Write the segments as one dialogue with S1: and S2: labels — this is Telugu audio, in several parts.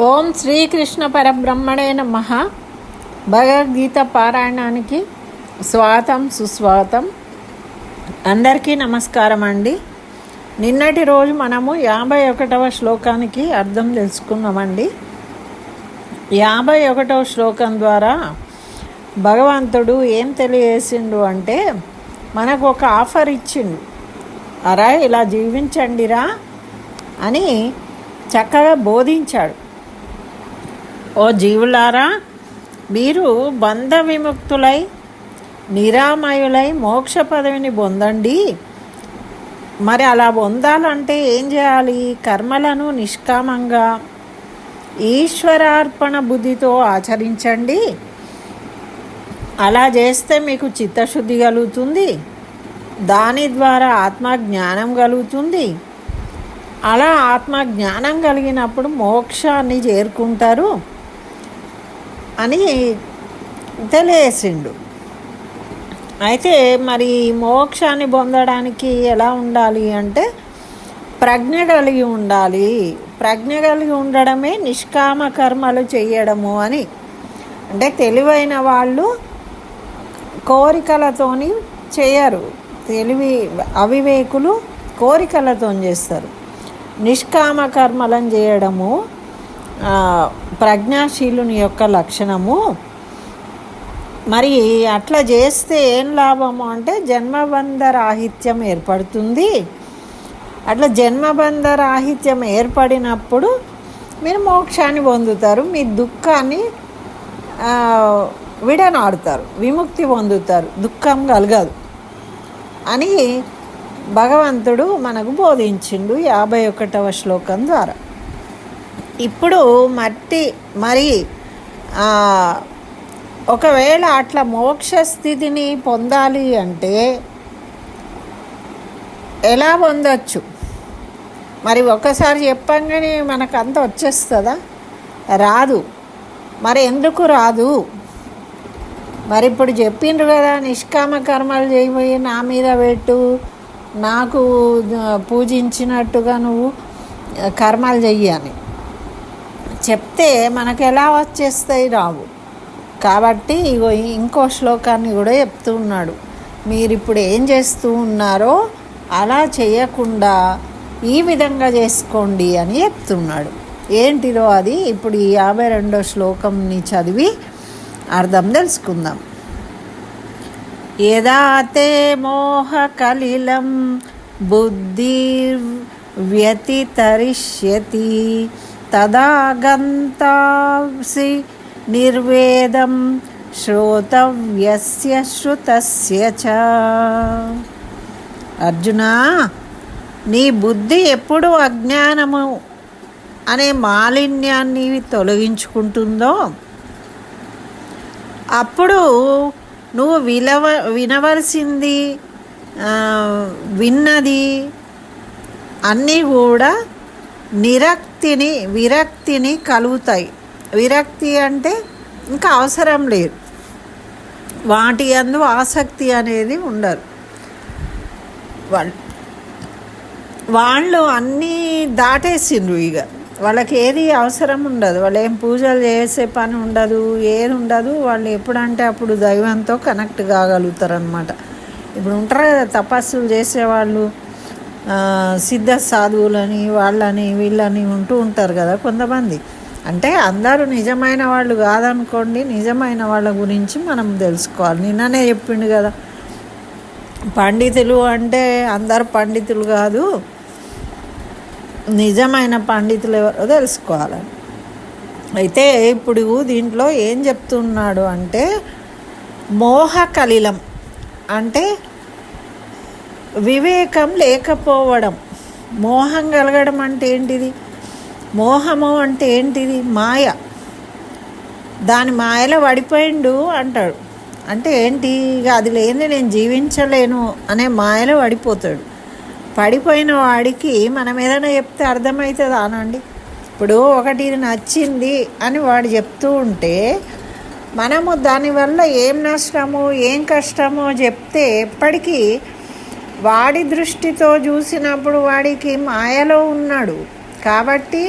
S1: ఓం శ్రీకృష్ణ పరబ్రహ్మణే నమ. భగవద్గీత పారాయణానికి స్వాతం సుస్వాతం. అందరికీ నమస్కారం అండి. నిన్నటి రోజు మనము యాభై ఒకటవ శ్లోకానికి అర్థం తెలుసుకున్నామండి. యాభై ఒకటవ శ్లోకం ద్వారా భగవంతుడు ఏం తెలియజేసిండు అంటే మనకు ఒక ఆఫర్ ఇచ్చిండు. అరా ఇలా జీవించండిరా అని చక్కగా బోధించాడు. ఓ జీవులారా మీరు బంధ విముక్తులై నిరామయులై మోక్ష పదవిని పొందండి. మరి అలా పొందాలంటే ఏం చేయాలి? కర్మలను నిష్కామంగా ఈశ్వరార్పణ బుద్ధితో ఆచరించండి. అలా చేస్తే మీకు చిత్తశుద్ధి కలుగుతుంది. దాని ద్వారా ఆత్మ జ్ఞానం కలుగుతుంది. అలా ఆత్మ జ్ఞానం కలిగినప్పుడు మోక్షాన్ని చేరుకుంటారు. అని తెలియసిండు. అయితే మరి మోక్షాన్ని పొందడానికి ఎలా ఉండాలి అంటే ప్రజ్ఞ కలిగి ఉండాలి. ప్రజ్ఞ కలిగి ఉండడమే నిష్కామ కర్మలు చేయడము అని. అంటే తెలివైన వాళ్ళు కోరికలతోని చేయరు. తెలివి అవివేకులు కోరికలతో చేస్తారు. నిష్కామ కర్మలను చేయడము ప్రజ్ఞాశీలుని యొక్క లక్షణము. మరి అట్లా చేస్తే ఏం లాభము అంటే జన్మబంధ రాహిత్యం ఏర్పడుతుంది. అట్లా జన్మబంధ రాహిత్యం ఏర్పడినప్పుడు మీరు మోక్షాన్ని పొందుతారు మీ దుఃఖాన్ని విడనాడుతారు విముక్తి పొందుతారు. దుఃఖం కలగదు అని భగవంతుడు మనకు బోధించిండు యాభై ఒకటవ శ్లోకం ద్వారా. ఇప్పుడు మట్టి మరి ఒకవేళ అట్లా మోక్ష స్థితిని పొందాలి అంటే ఎలా పొందొచ్చు? మరి ఒకసారి చెప్పంగానే మనకు అంత వచ్చేస్తుందా? రాదు. మరి ఎందుకు రాదు? మరి ఇప్పుడు చెప్పిండ్రు కదా నిష్కామ కర్మలు చేయబోయి నా మీద పెట్టు నాకు పూజించినట్టుగా నువ్వు కర్మలు చెయ్యని చెప్తే మనకు ఎలా వచ్చేస్తాయి రావు. కాబట్టి ఇగో ఇంకో శ్లోకాన్ని కూడా చెప్తూ ఉన్నాడు. మీరు ఇప్పుడు ఏం చేస్తూ ఉన్నారో అలా చేయకుండా ఈ విధంగా చేసుకోండి అని చెప్తున్నాడు. ఏంటిదో అది? ఇప్పుడు ఈ యాభై రెండో శ్లోకంని చదివి అర్థం తెలుసుకుందాం. యదాతే మోహకలిలం బుద్ధిర్వ్యతితరిష్యతి తదా గంతాసి నిర్వేదం శ్రోతవ్యస్య శ్రుతస్య చ. అర్జునా నీ బుద్ధి ఎప్పుడు అజ్ఞానము అనే మాలిన్యాన్ని తొలగించుకుంటుందో అప్పుడు నువ్వు విలవ వినవలసింది విన్నది అన్నీ కూడా నిరక్ విరక్తిని కలుగుతాయి. విరక్తి అంటే ఇంకా అవసరం లేదు. వాటి అందు ఆసక్తి అనేది ఉండదు. వాళ్ళు అన్నీ దాటేసిండ్రు ఇక వాళ్ళకి ఏది అవసరం ఉండదు. వాళ్ళు ఏం పూజలు చేసే పని ఉండదు ఏది ఉండదు. వాళ్ళు ఎప్పుడంటే అప్పుడు దైవంతో కనెక్ట్ కాగలుగుతారు అనమాట ఇప్పుడు ఉంటారు కదా తపస్సులు చేసేవాళ్ళు. సిద్ధ సాధువులని వాళ్ళని వీళ్ళని ఉంటూ ఉంటారు కదా కొంతమంది. అంటే అందరూ నిజమైన వాళ్ళు కాదనుకోండి నిజమైన వాళ్ళ గురించి మనం తెలుసుకోవాలి. నిన్ననే చెప్పిండు కదా పండితులు అంటే అందరు పండితులు కాదు నిజమైన పండితులు ఎవరో తెలుసుకోవాలని అయితే ఇప్పుడు దీంట్లో ఏం చెప్తున్నాడు అంటే మోహ కలిలం అంటే వివేకం లేకపోవడం. మోహం కలగడం అంటే ఏంటిది? మోహము అంటే ఏంటిది? మాయ. దాని మాయలో పడిపోయిండు అంటాడు. అంటే ఏంటి? ఇక అది లేని నేను జీవించలేను అనే మాయలో పడిపోతాడు. పడిపోయిన వాడికి మనం ఏదైనా చెప్తే అర్థమవుతుందా అనండి? ఇప్పుడు ఒకటి ఇది నచ్చింది అని వాడు చెప్తూ ఉంటే మనము దానివల్ల ఏం నష్టము ఏం కష్టమో చెప్తే ఎప్పటికీ వాడి దృష్టితో చూసినప్పుడు వాడికి మాయలో ఉన్నాడు. కాబట్టి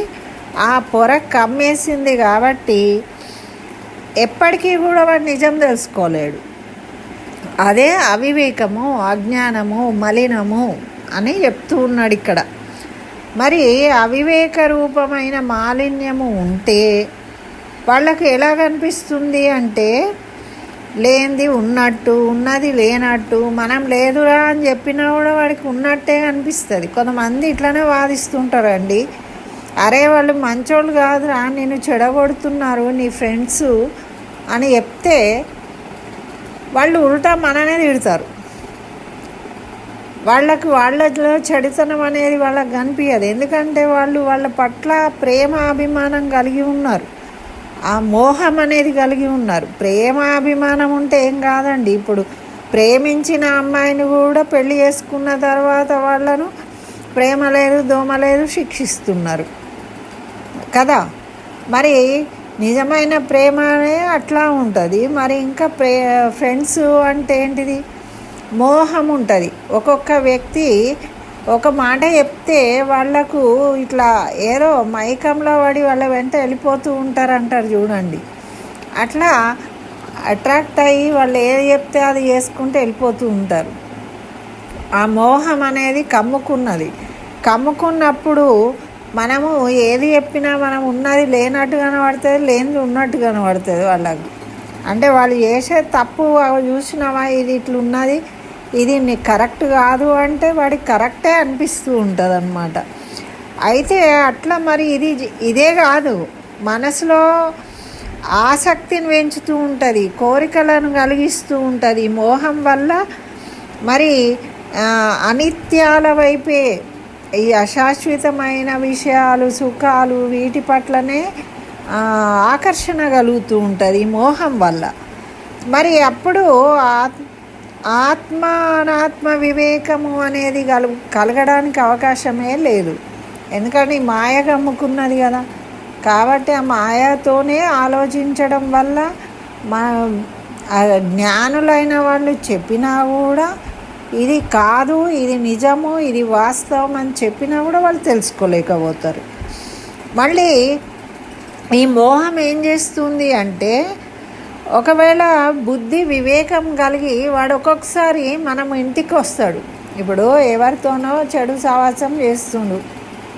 S1: ఆ పొర కమ్మేసింది కాబట్టి ఎప్పటికీ కూడా వాడు నిజం తెలుసుకోలేడు. అదే అవివేకము అజ్ఞానము మలినము అని చెప్తూ ఉన్నాడు ఇక్కడ. మరి అవివేక రూపమైన మాలిన్యము ఉంటే వాళ్ళకు ఎలా కనిపిస్తుంది అంటే లేనిది ఉన్నట్టు ఉన్నది లేనట్టు మనం లేదురా అని చెప్పినా కూడా వాడికి ఉన్నట్టే అనిపిస్తుంది. కొంతమంది ఇట్లనే వాదిస్తుంటారండి. అరే వాళ్ళు మంచోళ్ళు కాదురా నేను చెడగొడుతున్నారు నీ ఫ్రెండ్స్ అని చెప్తే వాళ్ళు ఉల్టా మననే తిడతారు. వాళ్ళకి వాళ్ళలో చెడుతనం అనేది వాళ్ళకి కనిపించదు ఎందుకంటే వాళ్ళు వాళ్ళ పట్ల ప్రేమ అభిమానం కలిగి ఉన్నారు. ఆ మోహం అనేది కలిగి ఉన్నారు. ప్రేమ అభిమానం ఉంటే ఏం కాదండి. ఇప్పుడు ప్రేమించిన అమ్మాయిని కూడా పెళ్ళి చేసుకున్న తర్వాత వాళ్ళను ప్రేమ లేదు దోమ లేదు శిక్షిస్తున్నారు. కదా? మరి నిజమైన ప్రేమనే అట్లా ఉంటుంది. మరి ఇంకా ప్రే ఫ్రెండ్స్ అంటే ఏంటిది? మోహం ఉంటుంది. ఒక్కొక్క వ్యక్తి ఒక మాట చెప్తే వాళ్ళకు ఇట్లా ఏదో మైకంలో పడి వాళ్ళ వెంట వెళ్ళిపోతూ ఉంటారు అంటారు చూడండి. అట్లా అట్రాక్ట్ అయ్యి వాళ్ళు ఏది చెప్తే అది చేసుకుంటే వెళ్ళిపోతూ ఉంటారు. ఆ మోహం అనేది కమ్ముకున్నది. కమ్ముకున్నప్పుడు మనము ఏది చెప్పినా మనం ఉన్నది లేనట్టు కనబడుతుంది లేనిది ఉన్నట్టు కనబడుతుంది వాళ్ళకి. అంటే వాళ్ళు చేసే తప్పు చూసినావా? ఇది ఇట్లా ఉన్నది ఇది నీకు కరెక్ట్ కాదు అంటే వాడికి కరెక్టే అనిపిస్తూ ఉంటుంది అనమాట అయితే అట్లా మరి ఇది ఇదే కాదు. మనసులో ఆసక్తిని పెంచుతూ ఉంటుంది కోరికలను కలిగిస్తూ ఉంటుంది. మోహం వల్ల మరి అనిత్యాల వైపే ఈ అశాశ్వతమైన విషయాలు సుఖాలు వీటి పట్లనే ఆకర్షణ కలుగుతూ ఉంటుంది ఈ మోహం వల్ల. మరి అప్పుడు ఆత్మ ఆత్మ అనాత్మ వివేకము అనేది కలు కలగడానికి అవకాశమే లేదు. ఎందుకంటే ఈ మాయ కమ్ముకున్నది కదా. కాబట్టి ఆ మాయతోనే ఆలోచించడం వల్ల మా జ్ఞానులైన వాళ్ళు చెప్పినా కూడా ఇది కాదు ఇది నిజము ఇది వాస్తవం అని చెప్పినా కూడా వాళ్ళు తెలుసుకోలేకపోతారు. మళ్ళీ ఈ మోహం ఏం చేస్తుంది అంటే ఒకవేళ బుద్ధి వివేకం కలిగి వాడు ఒక్కొక్కసారి మనం ఇంటికి వస్తాడు. ఇప్పుడు ఎవరితోనో చెడు సావాసం చేస్తుండు.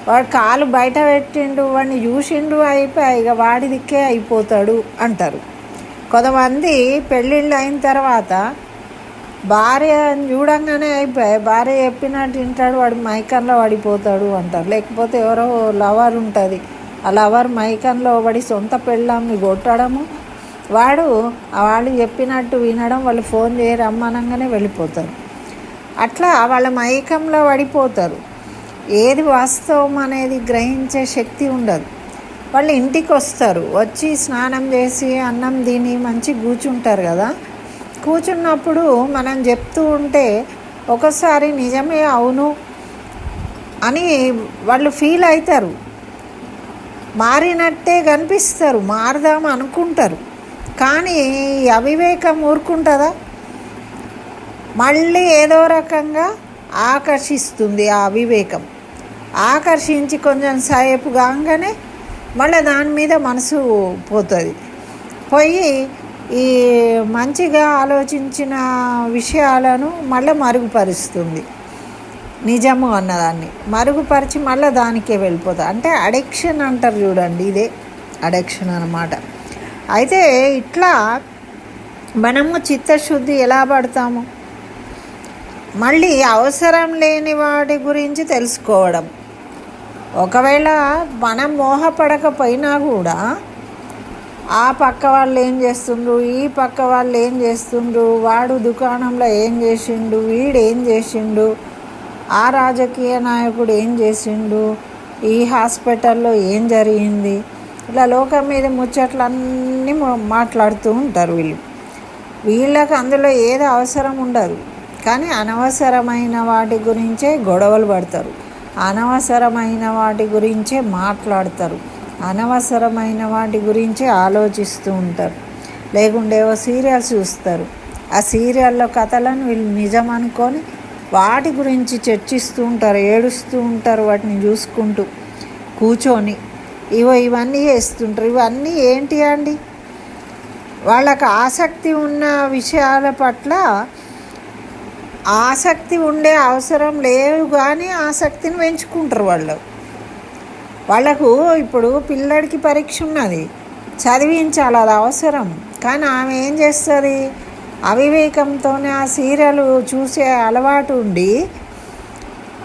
S1: వాడు కాలు బయట పెట్టిండు వాడిని చూసిండు అయిపోయి ఇక వాడి దిక్కే అయిపోతాడు అంటారు. కొంతమంది పెళ్ళిళ్ళు అయిన తర్వాత భార్య చూడంగానే అయిపోయాయి భార్య చెప్పినట్టు వింటాడు వాడు మైకంలో పడిపోతాడు అంటారు. లేకపోతే ఎవరో లవర్ ఉంటుంది. ఆ లవర్ మైకంలో పడి సొంత పెళ్ళాన్ని కొట్టడము వాడు వాళ్ళు చెప్పినట్టు వినడం వాళ్ళు ఫోన్ చేయ రమ్మనంగానే వెళ్ళిపోతారు. అట్లా వాళ్ళ మైకంలో పడిపోతారు. ఏది వాస్తవం అనేది గ్రహించే శక్తి ఉండదు. వాళ్ళు ఇంటికి వస్తారు. వచ్చి స్నానం చేసి అన్నం తిని మంచి కూర్చుంటారు కదా. కూర్చున్నప్పుడు మనం చెప్తూ ఉంటే ఒకసారి నిజమే అవును అని వాళ్ళు ఫీల్ అవుతారు. మారినట్టే కనిపిస్తారు. మారదాం అనుకుంటారు. కానీ ఈ అవివేకం ఊరుకుంటుందా? మళ్ళీ ఏదో రకంగా ఆకర్షిస్తుంది ఆ అవివేకం. ఆకర్షించి కొంచెం సేపు కాగానే మళ్ళీ దాని మీద మనసు పోతుంది. పోయి ఈ మంచిగా ఆలోచించిన విషయాలను మళ్ళీ మరుగుపరుస్తుంది. నిజము అన్నదాన్ని. మరుగుపరిచి మళ్ళీ దానికే వెళ్ళిపోతుంది అంటే అడిక్షన్ అంటారు చూడండి ఇదే అడిక్షన్ అన్నమాట. అయితే ఇట్లా మనము చిత్తశుద్ధి ఎలా పడతాము? మళ్ళీ అవసరం లేని వాటి గురించి తెలుసుకోవడం. ఒకవేళ మనం మోహపడకపోయినా కూడా ఆ పక్క వాళ్ళు ఏం చేస్తుండ్రు? ఈ పక్క వాళ్ళు ఏం చేస్తుండ్రు? వాడు దుకాణంలో ఏం చేసిండు? వీడు ఏం చేసిండు? ఆ రాజకీయ నాయకుడు ఏం చేసిండు? ఈ హాస్పిటల్లో ఏం జరిగింది? ఇలా లోకం మీద ముచ్చట్లన్నీ మాట్లాడుతూ ఉంటారు వీళ్ళు. వీళ్ళకి అందులో ఏది అవసరం ఉండదు. కానీ అనవసరమైన వాటి గురించే గొడవలు పడతారు. అనవసరమైన వాటి గురించే మాట్లాడతారు. అనవసరమైన వాటి గురించే ఆలోచిస్తూ ఉంటారు. లేకుంటే ఏవో సీరియల్స్ చూస్తారు. ఆ సీరియల్లో కథలను వీళ్ళు నిజం అనుకొని వాటి గురించి చర్చిస్తూ ఉంటారు ఏడుస్తూ ఉంటారు వాటిని చూసుకుంటూ కూర్చొని. ఇవో ఇవన్నీ చేస్తుంటారు. ఇవన్నీ ఏంటి అండి? వాళ్ళకు ఆసక్తి ఉన్న విషయాల పట్ల ఆసక్తి ఉండే అవసరం లేదు కానీ ఆసక్తిని పెంచుకుంటారు వాళ్ళు. వాళ్ళకు ఇప్పుడు పిల్లడికి పరీక్ష ఉన్నది. చదివించాలి అది అవసరం. కానీ ఆమె ఏం చేస్తుంది? అవివేకంతోనే ఆ సీరియల్ చూసే అలవాటు ఉండి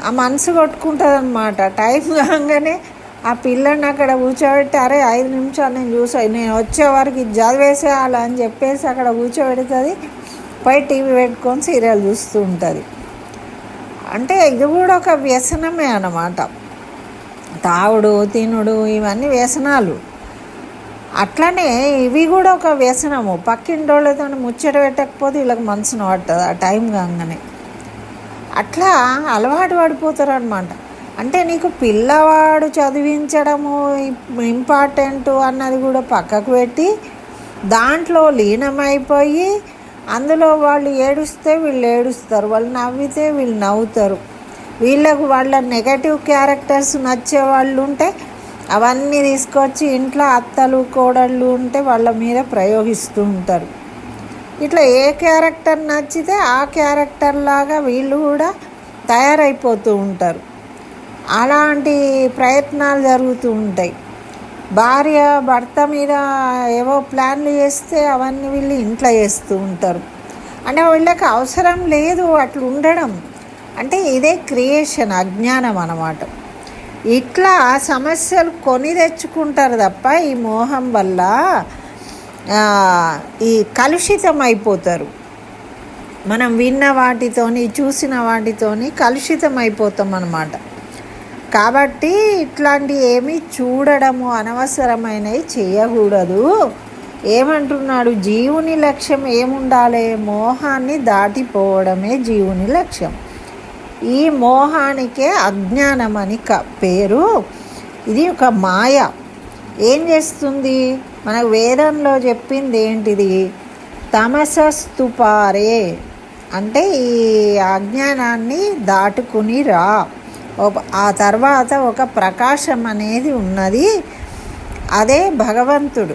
S1: ఆ మనసు కొట్టుకుంటుంది అనమాట టైం కాగానే ఆ పిల్లని అక్కడ కూర్చోబెట్టి అరే ఐదు నిమిషాలు నేను చూసా నేను వచ్చే వరకు చదివేసేయాలి? అని చెప్పేసి అక్కడ కూర్చోబెడుతుంది. పై టీవీ పెట్టుకొని సీరియల్ చూస్తూ ఉంటుంది. అంటే ఇది కూడా ఒక వ్యసనమే అన్నమాట. తాగుడు తినుడు ఇవన్నీ వ్యసనాలు. అట్లనే ఇవి కూడా ఒక వ్యసనము. పక్కింటోళ్ళతో ముచ్చట పెట్టకపోతే వీళ్ళకి మనసును పట్టదు ఆ టైం కాగానే. అట్లా అలవాటు పడిపోతారు అనమాట అంటే నీకు పిల్లవాడు చదివించడము ఇంపార్టెంట్ అన్నది కూడా పక్కకు పెట్టి దాంట్లో లీనమైపోయి అందులో వాళ్ళు ఏడుస్తే వీళ్ళు ఏడుస్తారు వాళ్ళు నవ్వితే వీళ్ళు నవ్వుతారు. వీళ్ళకు వాళ్ళ నెగటివ్ క్యారెక్టర్స్ నచ్చే వాళ్ళు ఉంటే అవన్నీ తీసుకొచ్చి ఇంట్లో అత్తలు కోడళ్ళు ఉంటే వాళ్ళ మీద ప్రయోగిస్తూ ఉంటారు. ఇట్లా ఏ క్యారెక్టర్ నచ్చితే ఆ క్యారెక్టర్ లాగా వీళ్ళు కూడా తయారైపోతూ ఉంటారు. అలాంటి ప్రయత్నాలు జరుగుతూ ఉంటాయి. భార్య భర్త మీద ఏవో ప్లాన్లు చేస్తే అవన్నీ వీళ్ళు ఇంట్లో చేస్తూ ఉంటారు. అంటే వీళ్ళకి అవసరం లేదు అట్లా ఉండడం. అంటే ఇదే క్రియేషన్ అజ్ఞానం అన్నమాట. ఇట్లా సమస్యలు కొని తెచ్చుకుంటారు తప్ప ఈ మోహం వల్ల ఈ కలుషితం అయిపోతారు. మనం విన్న వాటితోని చూసిన వాటితోని కలుషితం అయిపోతాం అన్నమాట. కాబట్టి ఇట్లాంటి ఏమీ చూడడము అనవసరమైనవి చేయకూడదు. ఏమంటున్నాడు? జీవుని లక్ష్యం ఏముండాలి? మోహాన్ని దాటిపోవడమే జీవుని లక్ష్యం. ఈ మోహానికే అజ్ఞానం అని క పేరు. ఇది ఒక మాయ. ఏం చేస్తుంది? మన వేదంలో చెప్పింది ఏంటిది? తమసస్తుపారే. అంటే ఈ అజ్ఞానాన్ని దాటుకుని రా. ఆ తర్వాత ఒక ప్రకాశం అనేది ఉన్నది. అదే భగవంతుడు.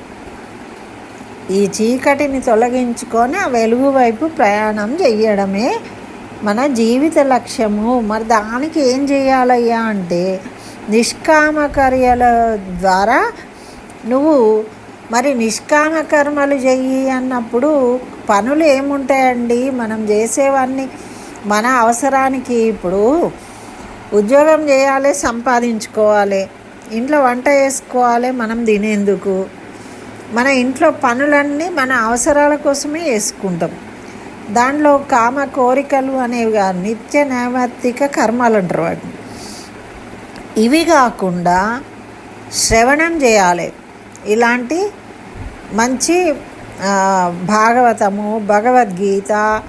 S1: ఈ చీకటిని తొలగించుకొని ఆ వెలుగు వైపు ప్రయాణం చెయ్యడమే మన జీవిత లక్ష్యము. మరి దానికి ఏం చేయాలయ్యా అంటే నిష్కామ కర్యల ద్వారా నువ్వు మరి నిష్కామ కర్మలు చెయ్యి అన్నప్పుడు పనులు ఏముంటాయండి? మనం చేసేవన్నీ మన అవసరానికి ఇప్పుడు ఉద్యోగం చేయాలి సంపాదించుకోవాలి. ఇంట్లో వంట చేసుకోవాలి మనం తినేందుకు. మన ఇంట్లో పనులన్నీ మన అవసరాల కోసమే చేసుకుంటాం. దాంట్లో కామ కోరికలు అనేవి నిత్య నైమిత్తిక కర్మలు అంటారు వాటిని. ఇవి కాకుండా శ్రవణం చేయాలి. ఇలాంటి మంచి భాగవతము భగవద్గీత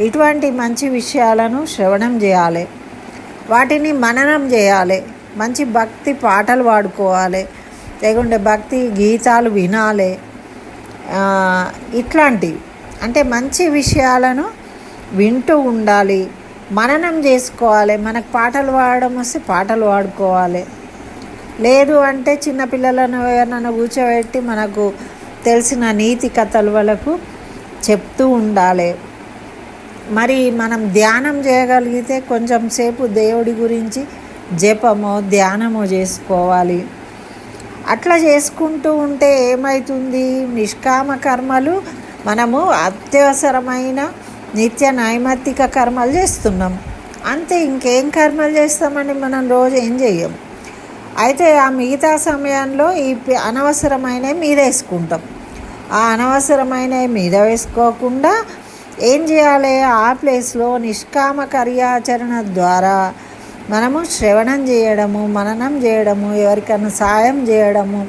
S1: ఇటువంటి మంచి విషయాలను శ్రవణం చేయాలి. వాటిని మననం చేయాలి. మంచి భక్తి పాటలు పాడుకోవాలి. లేకుంటే భక్తి గీతాలు వినాలి. ఇట్లాంటివి. అంటే మంచి విషయాలను వింటూ ఉండాలి. మననం చేసుకోవాలి. మనకు పాటలు పాడడం వస్తే పాటలు పాడుకోవాలి. లేదు అంటే చిన్నపిల్లలను ఎవరినైనా కూర్చోబెట్టి మనకు తెలిసిన నీతి కథలు వాళ్ళకు చెప్తూ ఉండాలి. మరి మనం ధ్యానం చేయగలిగితే కొంచెం సేపు దేవుడి గురించి జపమో ధ్యానమో చేసుకోవాలి. అట్లా చేసుకుంటూ ఉంటే ఏమవుతుంది నిష్కామ కర్మలు మనము అత్యవసరమైన నిత్య నైమిత్తిక కర్మలు చేస్తున్నాం. అంతే ఇంకేం కర్మలు చేస్తామని మనం రోజు ఏం చెయ్యం? అయితే ఆ మిగతా సమయంలో ఈ అనవసరమైనవి మీద వేసుకుంటాం. ఆ అనవసరమైనవి మీద వేసుకోకుండా ఏం చేయాలి? ఆ ప్లేస్లో నిష్కామ కార్యాచరణ ద్వారా మనము శ్రవణం చేయడము మననం చేయడము ఎవరికైనా సాయం చేయడము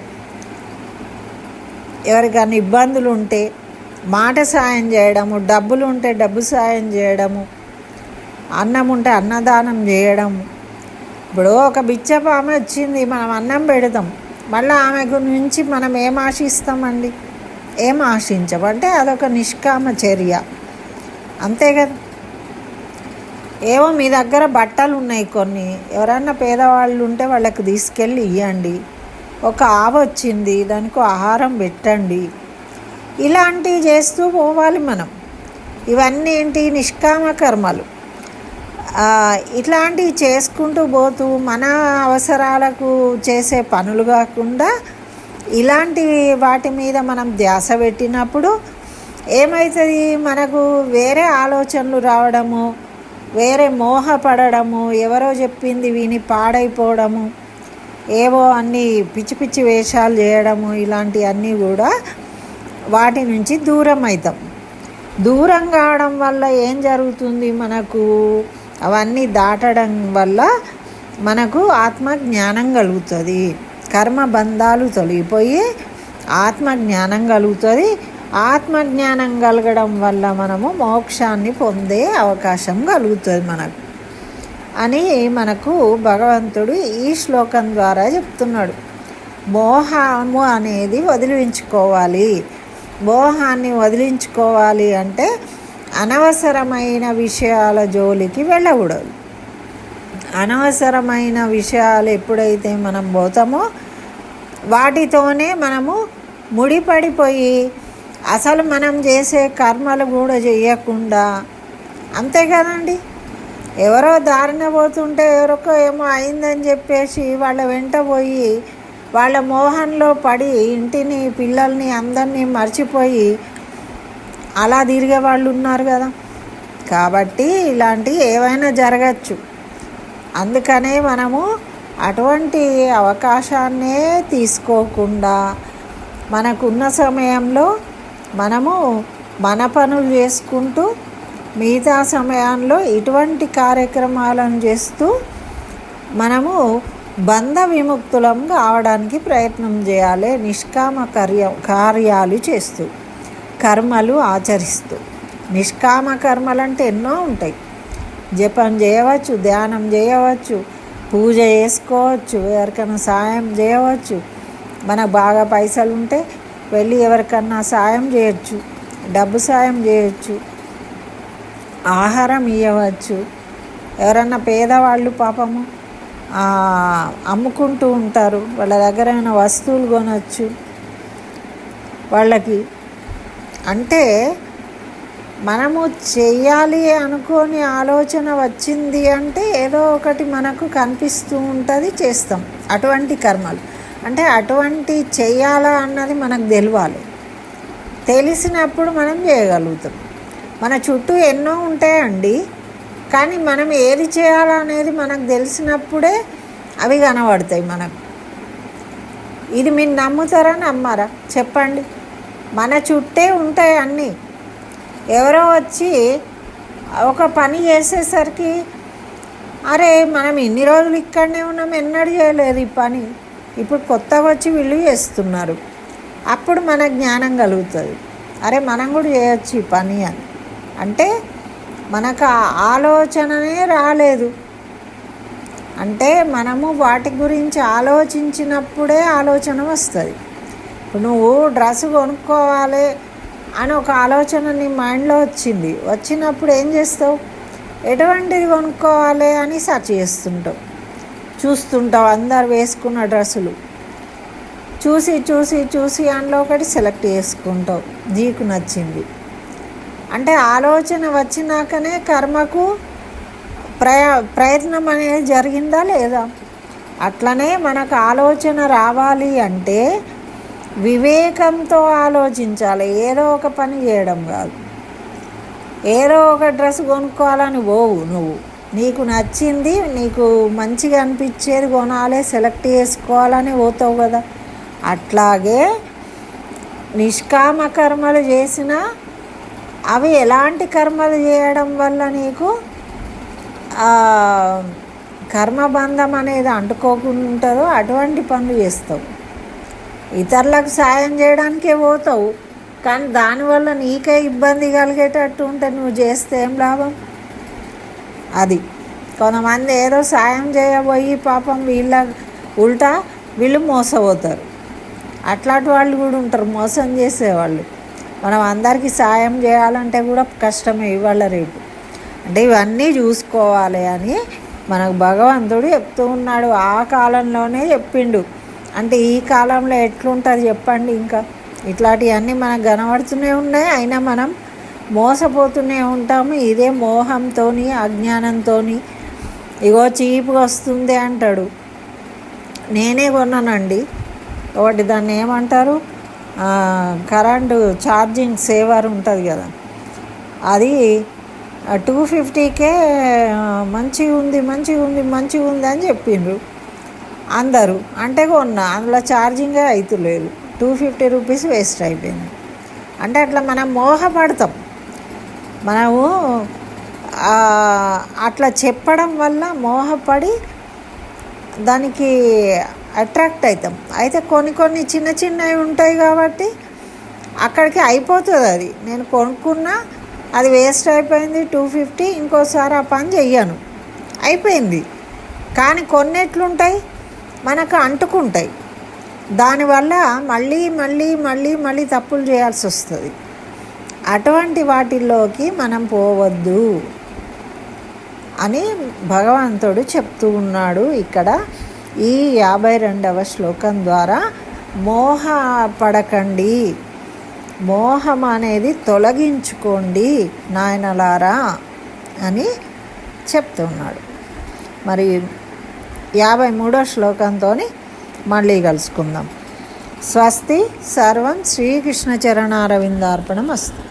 S1: ఎవరికైనా ఇబ్బందులు ఉంటే మాట సాయం చేయడము డబ్బులు ఉంటే డబ్బు సాయం చేయడము అన్నం ఉంటే అన్నదానం చేయడము. ఇప్పుడు ఒక బిచ్చపు ఆమె వచ్చింది మనం అన్నం పెడతాం. మళ్ళీ ఆమె గురించి మనం ఏం ఆశిస్తామండి? ఏం ఆశించమంటే అదొక నిష్కామ చర్య. అంతే కదా. ఏమో మీ దగ్గర బట్టలు ఉన్నాయి కొన్ని. ఎవరన్నా పేదవాళ్ళు ఉంటే వాళ్ళకి తీసుకెళ్ళి ఇవ్వండి ఒక ఆవ వచ్చింది దానికి ఆహారం పెట్టండి. ఇలాంటివి చేస్తూ పోవాలి మనం. ఇవన్నీ ఏంటి? నిష్కామ కర్మలు. ఇట్లాంటివి చేసుకుంటూ పోతూ మన అవసరాలకు చేసే పనులు కాకుండా ఇలాంటి వాటి మీద మనం ధ్యాస పెట్టినప్పుడు ఏమవుతుంది మనకు వేరే ఆలోచనలు రావడము వేరే మోహపడము ఎవరో చెప్పింది విని పాడైపోవడము ఏవో అన్ని పిచ్చి పిచ్చి వేషాలు చేయడము ఇలాంటివన్నీ కూడా వాటి నుంచి దూరం అవుతాం దూరం కావడం వల్ల ఏం జరుగుతుంది? మనకు అవన్నీ దాటడం వల్ల మనకు ఆత్మ జ్ఞానం కలుగుతుంది. కర్మ బంధాలు తొలగిపోయి ఆత్మ జ్ఞానం కలుగుతుంది. ఆత్మజ్ఞానం కలగడం వల్ల మనము మోక్షాన్ని పొందే అవకాశం కలుగుతుంది మనకు. అని మనకు భగవంతుడు ఈ శ్లోకం ద్వారా చెప్తున్నాడు. మోహము అనేది వదిలించుకోవాలి. మోహాన్ని వదిలించుకోవాలి అంటే అనవసరమైన విషయాల జోలికి వెళ్ళకూడదు. అనవసరమైన విషయాలు ఎప్పుడైతే మనం పోతామో వాటితోనే మనము ముడిపడిపోయి అసలు మనం చేసే కర్మలు కూడా చేయకుండా అంతే కదండి? ఎవరో దారిన పోతుంటే ఎవరికో ఏమో అయిందని చెప్పేసి వాళ్ళ వెంట పోయి వాళ్ళ మోహంలో పడి ఇంటిని పిల్లల్ని అందరినీ మర్చిపోయి అలా తిరిగే వాళ్ళు ఉన్నారు కదా. కాబట్టి ఇలాంటివి ఏవైనా జరగచ్చు. అందుకనే మనము అటువంటి అవకాశాన్నే తీసుకోకుండా మనకున్న సమయంలో మనము మన పనులు చేసుకుంటూ మిగతా సమయంలో ఇటువంటి కార్యక్రమాలను చేస్తూ మనము బంధ విముక్తులం కావడానికి ప్రయత్నం చేయాలి నిష్కామ కార్య కార్యాలు చేస్తూ కర్మలు ఆచరిస్తూ. నిష్కామ కర్మలు అంటే ఎన్నో ఉంటాయి. జపం చేయవచ్చు ధ్యానం చేయవచ్చు పూజ చేసుకోవచ్చు ఎవరికైనా సాయం చేయవచ్చు. మనకు బాగా పైసలు ఉంటే వెళ్ళి ఎవరికన్నా సాయం చేయొచ్చు డబ్బు సాయం చేయొచ్చు ఆహారం ఇవ్వవచ్చు ఎవరన్నా పేదవాళ్ళు పాపము అమ్ముకుంటూ ఉంటారు వాళ్ళ దగ్గర ఏమైనా వస్తువులు కొనవచ్చు వాళ్ళకి అంటే మనము చెయ్యాలి అనుకోని ఆలోచన వచ్చింది అంటే ఏదో ఒకటి మనకు కనిపిస్తూ ఉంటుంది చేస్తాం. అటువంటి కర్మలు. అంటే అటువంటి చేయాలా అన్నది మనకు తెలియాలి తెలిసినప్పుడు మనం చేయగలుగుతాం. మన చుట్టూ ఎన్నో ఉంటాయండి. కానీ మనం ఏది చేయాలనేది మనకు తెలిసినప్పుడే అవి కనబడతాయి మనకు. ఇది మీరు నమ్ముతారా నమ్మారా? చెప్పండి. మన చుట్టే ఉంటాయి అన్నీ. ఎవరో వచ్చి ఒక పని చేసేసరికి అరే మనం ఇన్ని రోజులు ఇక్కడనే ఉన్నాం ఎన్నడూ చేయలేదు ఈ పని. ఇప్పుడు కొత్తగా వచ్చి వీళ్ళు చేస్తున్నారు. అప్పుడు మన జ్ఞానం కలుగుతుంది. అరే మనం కూడా చేయొచ్చు ఈ పని అని. అంటే మనకు ఆ ఆలోచననే రాలేదు. అంటే మనము వాటి గురించి ఆలోచించినప్పుడే ఆలోచన వస్తుంది. ఇప్పుడు నువ్వు డ్రెస్ కొనుక్కోవాలి అని ఒక ఆలోచన నీ మైండ్లో వచ్చింది. వచ్చినప్పుడు ఏం చేస్తావు? ఎటువంటిది కొనుక్కోవాలి అని సెర్చ్ చేస్తుంటావు. చూస్తుంటావు అందరు వేసుకున్న డ్రెస్సులు. చూసి చూసి చూసి అందులో ఒకటి సెలెక్ట్ చేసుకుంటావు నీకు నచ్చింది. అంటే ఆలోచన వచ్చినాకనే కర్మకు ప్రయ ప్రయత్నం అనేది జరిగిందా లేదా? అట్లనే మనకు ఆలోచన రావాలి అంటే వివేకంతో ఆలోచించాలి ఏదో ఒక పని చేయడం కాదు. ఏదో ఒక డ్రెస్ కొనుక్కోవాలని పోవు నువ్వు. నీకు నచ్చింది నీకు మంచిగా అనిపించేది కొనాలి సెలెక్ట్ చేసుకోవాలని పోతావు కదా. అట్లాగే నిష్కామ కర్మలు చేసినా అవి ఎలాంటి కర్మలు చేయడం వల్ల నీకు కర్మబంధం అనేది అంటుకోకుండా అటువంటి పనులు చేస్తావు. ఇతరులకు సాయం చేయడానికే పోతావు. కానీ దానివల్ల నీకే ఇబ్బంది కలిగేటట్టు ఉంటే నువ్వు చేస్తే ఏం లాభం? అది. కొంతమంది ఏదో సాయం చేయబోయి పాపం వీళ్ళ ఉల్టా వీళ్ళు మోసపోతారు. అట్లాంటి వాళ్ళు కూడా ఉంటారు మోసం చేసేవాళ్ళు. మనం అందరికీ సాయం చేయాలంటే కూడా కష్టమే ఇవాళ రేపు. అంటే ఇవన్నీ చూసుకోవాలి అని మనకు భగవంతుడు చెప్తూ ఉన్నాడు. ఆ కాలంలోనే చెప్పిండు. అంటే ఈ కాలంలో ఎట్లుంటుంది చెప్పండి ఇంకా. ఇట్లాంటివన్నీ మనకు కనబడుతూనే ఉన్నాయి. అయినా మనం మోసపోతూనే ఉంటాము. ఇదే మోహంతో అజ్ఞానంతో ఇగో చీపుగా వస్తుంది అంటాడు. నేనే కొన్నానండి. ఒకటి దాన్ని ఏమంటారు? కరెంటు ఛార్జింగ్ సేవర్ ఉంటుంది కదా. అది టూ ఫిఫ్టీకే మంచిగా ఉంది మంచిగా ఉంది మంచిగా ఉంది అని చెప్పిండ్రు. అందరూ. అంటే కొన్నా అందులో ఛార్జింగే అవుతులేదు టూ ఫిఫ్టీ రూపీస్ వేస్ట్ అయిపోయింది. అంటే అట్లా మనం మోహపడతాం. మనము అట్లా చెప్పడం వల్ల మోహపడి దానికి అట్రాక్ట్ అవుతాం అయితే కొన్ని కొన్ని చిన్న చిన్నవి ఉంటాయి కాబట్టి అక్కడికి అయిపోతుంది అది. నేను కొనుక్కున్నా అది వేస్ట్ అయిపోయింది టూ ఫిఫ్టీ ఇంకోసారి ఆ పని చెయ్యను. అయిపోయింది. కానీ కొన్ని ఎట్లుంటాయి? మనకు అంటుకుంటాయి. దానివల్ల మళ్ళీ మళ్ళీ మళ్ళీ మళ్ళీ తప్పులు చేయాల్సి వస్తుంది. అటువంటి వాటిల్లోకి మనం పోవద్దు అని భగవంతుడు చెప్తూ ఉన్నాడు ఇక్కడ ఈ యాభై రెండవ శ్లోకం ద్వారా. మోహ పడకండి మోహం అనేది తొలగించుకోండి నాయనలారా అని చెప్తున్నాడు మరి యాభై మూడో శ్లోకంతో మళ్ళీ కలుసుకుందాం. స్వస్తి సర్వం శ్రీకృష్ణ చరణారవిందార్పణం అస్తు